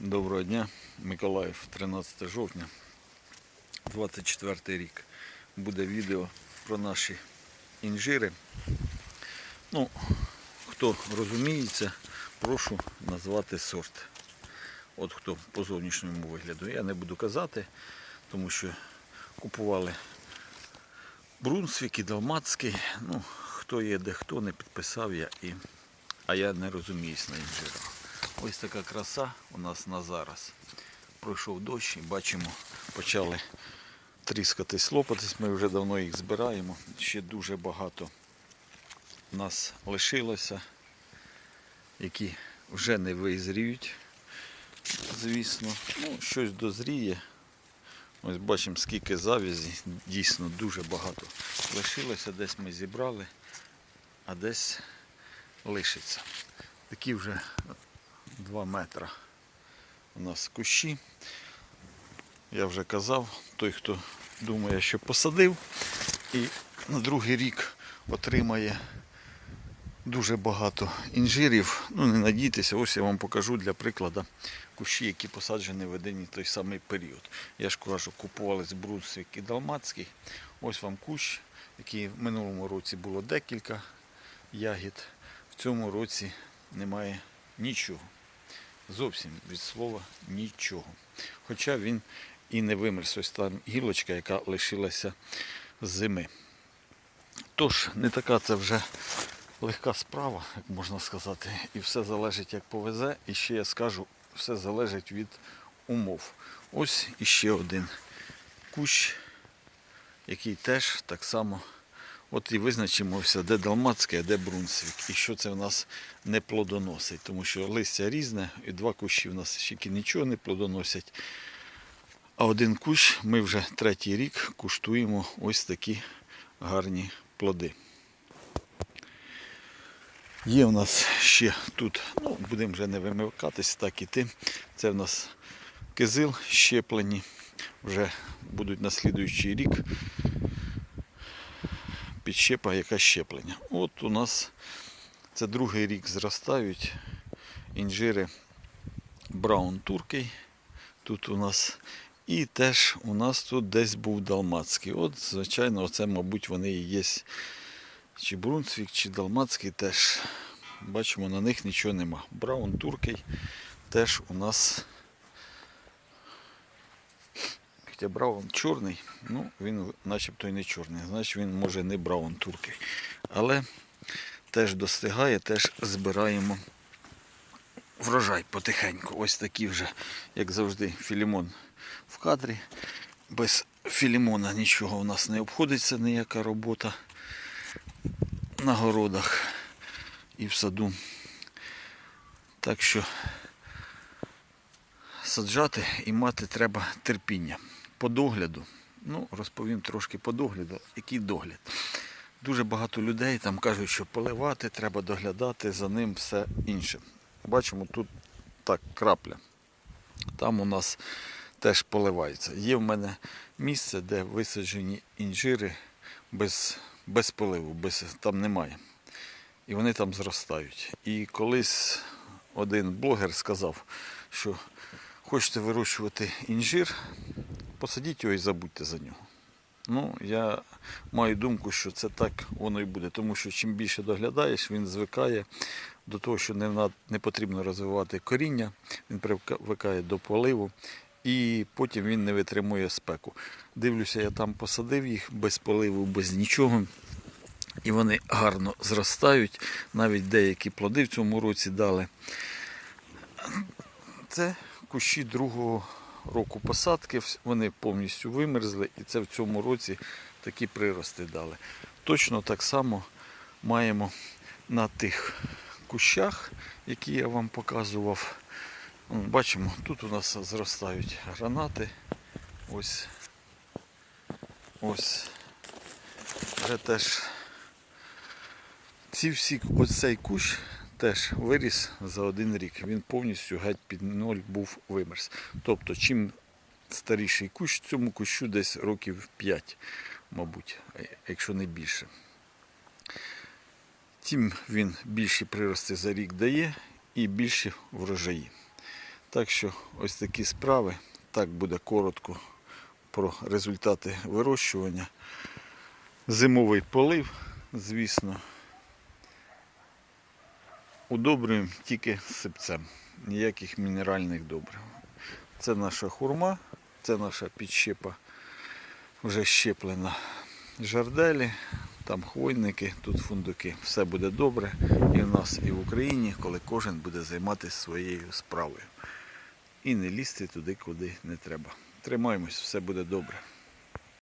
Доброго дня, Миколаїв, 13 жовтня, 24 рік. Буде відео про наші інжири. Ну, хто розуміється, прошу назвати сорт. От хто по зовнішньому вигляду. Я не буду казати, тому що купували Брунсвік і Далмацький. Ну, хто є, де хто, не підписав я і. А я не розуміюсь на інжирах. Ось така краса у нас на зараз. Пройшов дощ і бачимо, почали тріскатись, лопатись. Ми вже давно їх збираємо. Ще дуже багато нас лишилося, які вже не визріють. Звісно, ну, щось дозріє. Ось бачимо, скільки завязі, дійсно дуже багато лишилося, десь ми зібрали, а десь лишиться. Такі вже 2 метри у нас кущі. Я вже казав, той, хто думає, що посадив, і на другий рік отримає дуже багато інжирів. Ну, не надійтеся, ось я вам покажу для прикладу кущі, які посаджені в один той самий період. Я ж кажу, купували з Брусвік і Далмацький. Ось вам кущ, який в минулому році було декілька ягід. В цьому році немає нічого. Зовсім від слова нічого. Хоча він і не вимерз. Ось там гілочка, яка лишилася з зими. Тож, не така це вже легка справа, як можна сказати, і все залежить, як повезе. І ще я скажу, все залежить від умов. Ось іще один кущ, який теж так само. От і визначимося, де Далмацький, а де Брунсвік. І що це в нас не плодоносить, тому що листя різне, і два кущі в нас ще нічого не плодоносять. А один кущ ми вже третій рік куштуємо ось такі гарні плоди. Є в нас ще тут, ну, будемо вже не вимикатись, так іти. Це в нас кизил щеплені. Вже будуть на слідуючий рік підщепа, яка щеплення. От у нас це другий рік зростають інжири Браун Туркей. Тут у нас. І теж у нас тут десь був Далмацький. От, звичайно, оце, мабуть, вони і є. Чи Брунсвік, чи Далмацький теж. Бачимо, на них нічого нема. Браун Туркей теж у нас. Хоча Браун чорний, ну він начебто і не чорний, значить він може не Браун Туркей. Але теж достигає, теж збираємо врожай потихеньку. Ось такі вже, як завжди, філімон в кадрі. Без філімона нічого у нас не обходиться, ніяка робота на городах і в саду. Так що саджати і мати треба терпіння. По догляду. Ну, розповім трошки по догляду. Який догляд? Дуже багато людей там кажуть, що поливати, треба доглядати, за ним все інше. Бачимо, тут так крапля. Там у нас теж поливається. Є в мене місце, де висаджені інжири без, без поливу, без, там немає. І вони там зростають. І колись один блогер сказав, що хочете вирощувати інжир, посадіть його і забудьте за нього. Ну, я маю думку, що це так воно і буде, тому що чим більше доглядаєш, він звикає до того, що не, не потрібно розвивати коріння, він привикає до поливу і потім він не витримує спеку. Дивлюся, я там посадив їх без поливу, без нічого. І вони гарно зростають. Навіть деякі плоди в цьому році дали. Це кущі другого року посадки. Вони повністю вимерзли, і це в цьому році такі прирости дали. Точно так само маємо на тих кущах, які я вам показував. Бачимо, тут у нас зростають гранати. Ось. Ось. Вже теж ці всі, ось цей кущ теж виріс за один рік. Він повністю геть під ноль був вимерз. Тобто, чим старіший кущ, цьому кущу десь років 5, мабуть, якщо не більше. Тим він більші прирости за рік дає і більші врожаї. Так що ось такі справи. Так буде коротко про результати вирощування. Зимовий полив, звісно. Удобрюємо тільки сипцем, ніяких мінеральних добрив. Це наша хурма, це наша підщепа вже щеплена жарделі, там хвойники, тут фундуки. Все буде добре і в нас, і в Україні, коли кожен буде займатися своєю справою. І не лізти туди, куди не треба. Тримаємось, все буде добре.